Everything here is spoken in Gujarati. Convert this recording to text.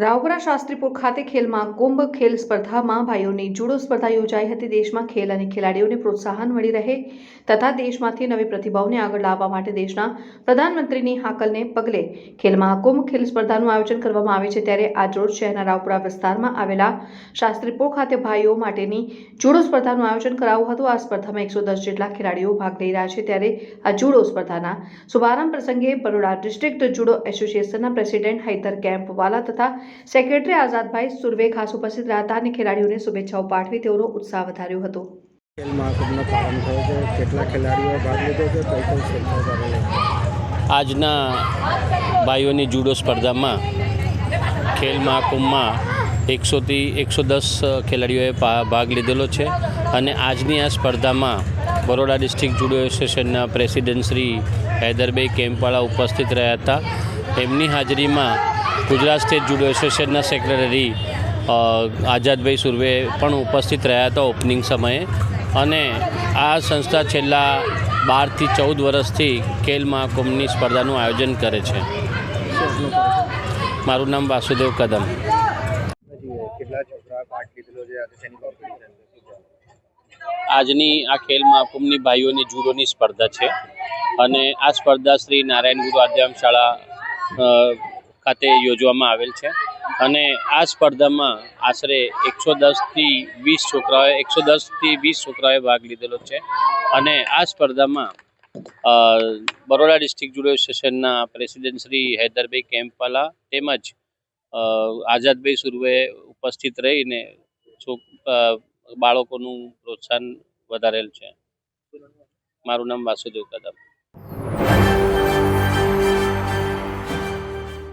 રાવપુરા શાસ્ત્રીપુર ખાતે ખેલમાં કુંભ ખેલ સ્પર્ધામાં ભાઈઓની જુડો સ્પર્ધા યોજાઈ હતી. દેશમાં ખેલ અને ખેલાડીઓને પ્રોત્સાહન મળી રહે તથા દેશમાંથી નવી પ્રતિભાઓને આગળ લાવવા માટે દેશના પ્રધાનમંત્રીની હાકલને પગલે ખેલ મહાકુંભ ખેલ સ્પર્ધાનું આયોજન કરવામાં આવે છે. ત્યારે આજરોજ શહેરના રાવપુરા વિસ્તારમાં આવેલા શાસ્ત્રીપુર ખાતે ભાઈઓ માટેની જુડો સ્પર્ધાનું આયોજન કરાયું હતું. આ સ્પર્ધામાં એકસો દસ જેટલા ખેલાડીઓ ભાગ લઈ રહ્યા છે. ત્યારે આ જુડો સ્પર્ધાના શુભારંભ પ્રસંગે બરોડા ડિસ્ટ્રિક્ટ જુડો એસોસિએશનના પ્રેસિડેન્ટ હૈદર કેમ્પવાલા તથા સેક્રેટરી આઝાદભાઈ સુરવે ખાસ ઉપસ્થિત રહ્યા હતા અને ખેલાડીઓને શુભેચ્છાઓ પાઠવી તેઓનો ઉત્સાહ વધાર્યો હતો. ખેલ મહાકુંભનો પ્રારંભ થયો છે. કેટલા ખેલાડીઓએ ભાગ લીધો છે? કઈ કઈ ક્ષેત્રો કરેલો આજના ભાઈઓની જુડો સ્પર્ધામાં ખેલ મહાકુંભમાં એકસોથી એકસો દસ ખેલાડીઓએ ભાગ લીધેલો છે. અને આજની આ સ્પર્ધામાં બરોડા ડિસ્ટ્રિક્ટ જુડો એસોસિએશનના પ્રેસિડેન્ટ શ્રી હૈદરભાઈ કેમ્પવાળા ઉપસ્થિત રહ્યા હતા. એમની હાજરીમાં ગુજરાત સ્ટેટ જુડો એસોસિએશનના સેક્રેટરી આઝાદભાઈ સુરવે પણ ઉપસ્થિત રહ્યા હતા ઓપનિંગ સમયે. અને આ સંસ્થા છેલ્લા બારથી ચૌદ વર્ષથી ખેલ મહાકુંભની સ્પર્ધાનું આયોજન કરે છે. મારું નામ વાસુદેવ કદમ. આજની આ ખેલ મહાકુંભની ભાઈઓની જુડોની સ્પર્ધા છે. અને આ સ્પર્ધા શ્રી નારાયણ ગુરુ આદ્યામ શાળા ખાતે યોજવામાં આવેલ છે. અને આ સ્પર્ધામાં આશરે એકસો દસથી વીસ છોકરાઓએ, એકસો દસથી વીસ છોકરાઓએ ભાગ લીધેલો છે. અને આ સ્પર્ધામાં બરોડા ડિસ્ટ્રિક્ટ જુડો એસોસિએશનના પ્રેસિડેન્ટ શ્રી હૈદરભાઈ કેમ્પાલા તેમજ આઝાદભાઈ સુરવે ઉપસ્થિત રહીને બાળકોનું પ્રોત્સાહન વધારેલ છે. મારું નામ વાસુદેવ કદમ.